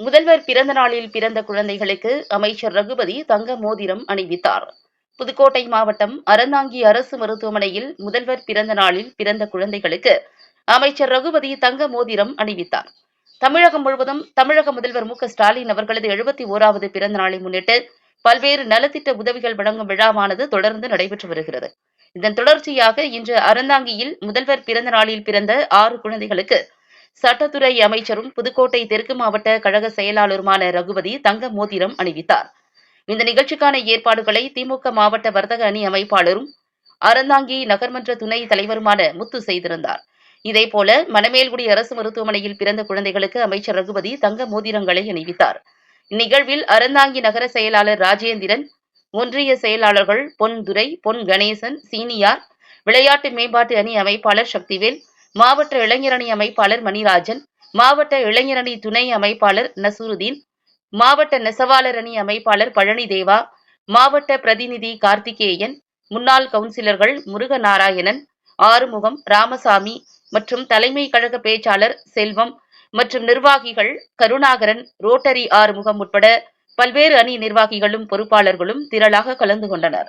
முதல்வர் பிறந்த நாளில் பிறந்த குழந்தைகளுக்கு அமைச்சர் ரகுபதி தங்க மோதிரம் அணிவித்தார். புதுக்கோட்டை மாவட்டம் அறந்தாங்கி அரசு மருத்துவமனையில் முதல்வர் பிறந்த நாளில் பிறந்த குழந்தைகளுக்கு அமைச்சர் ரகுபதி தங்க மோதிரம் அணிவித்தார். தமிழகம் முழுவதும் தமிழக முதல்வர் மு ஸ்டாலின் அவர்களது எழுபத்தி ஓராவது பிறந்த நாளை முன்னிட்டு பல்வேறு நலத்திட்ட உதவிகள் வழங்கும் விழாவானது தொடர்ந்து நடைபெற்று வருகிறது. இதன் தொடர்ச்சியாக இன்று அறந்தாங்கியில் முதல்வர் பிறந்த நாளில் பிறந்த ஆறு குழந்தைகளுக்கு சட்டத்துறை அமைச்சரும் புதுக்கோட்டை தெற்கு மாவட்ட கழக செயலாளருமான ரகுபதி தங்க மோதிரம் அணிவித்தார். இந்த நிகழ்ச்சிக்கான ஏற்பாடுகளை திமுக மாவட்ட வர்த்தக அணி அமைப்பாளரும் அறந்தாங்கி நகர்மன்ற துணை தலைவருமான முத்து செய்திருந்தார். இதேபோல மணமேல்குடி அரசு மருத்துவமனையில் பிறந்த குழந்தைகளுக்கு அமைச்சர் ரகுபதி தங்க மோதிரங்களை அணிவித்தார். இந்நிகழ்வில் அறந்தாங்கி நகர செயலாளர் ராஜேந்திரன் ஒன்றிய செயலாளர்கள் பொன் துரை பொன் கணேசன் சீனியார் விளையாட்டு மேம்பாட்டு அணி அமைப்பாளர் சக்திவேல் மாவட்ட இளைஞரணி அமைப்பாளர் மணிராஜன் மாவட்ட இளைஞரணி துணை அமைப்பாளர் நசூருதீன் மாவட்ட நெசவாளர் அணி அமைப்பாளர் பழனி தேவா மாவட்ட பிரதிநிதி கார்த்திகேயன் முன்னாள் கவுன்சிலர்கள் முருகநாராயணன் ஆறுமுகம் ராமசாமி மற்றும் தலைமை கழக பேச்சாளர் செல்வம் மற்றும் நிர்வாகிகள் கருணாகரன் ரோட்டரி ஆறுமுகம் உட்பட பல்வேறு அணி நிர்வாகிகளும் பொறுப்பாளர்களும் திரளாக கலந்து கொண்டனர்.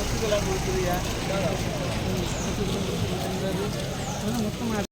மொத்தமாக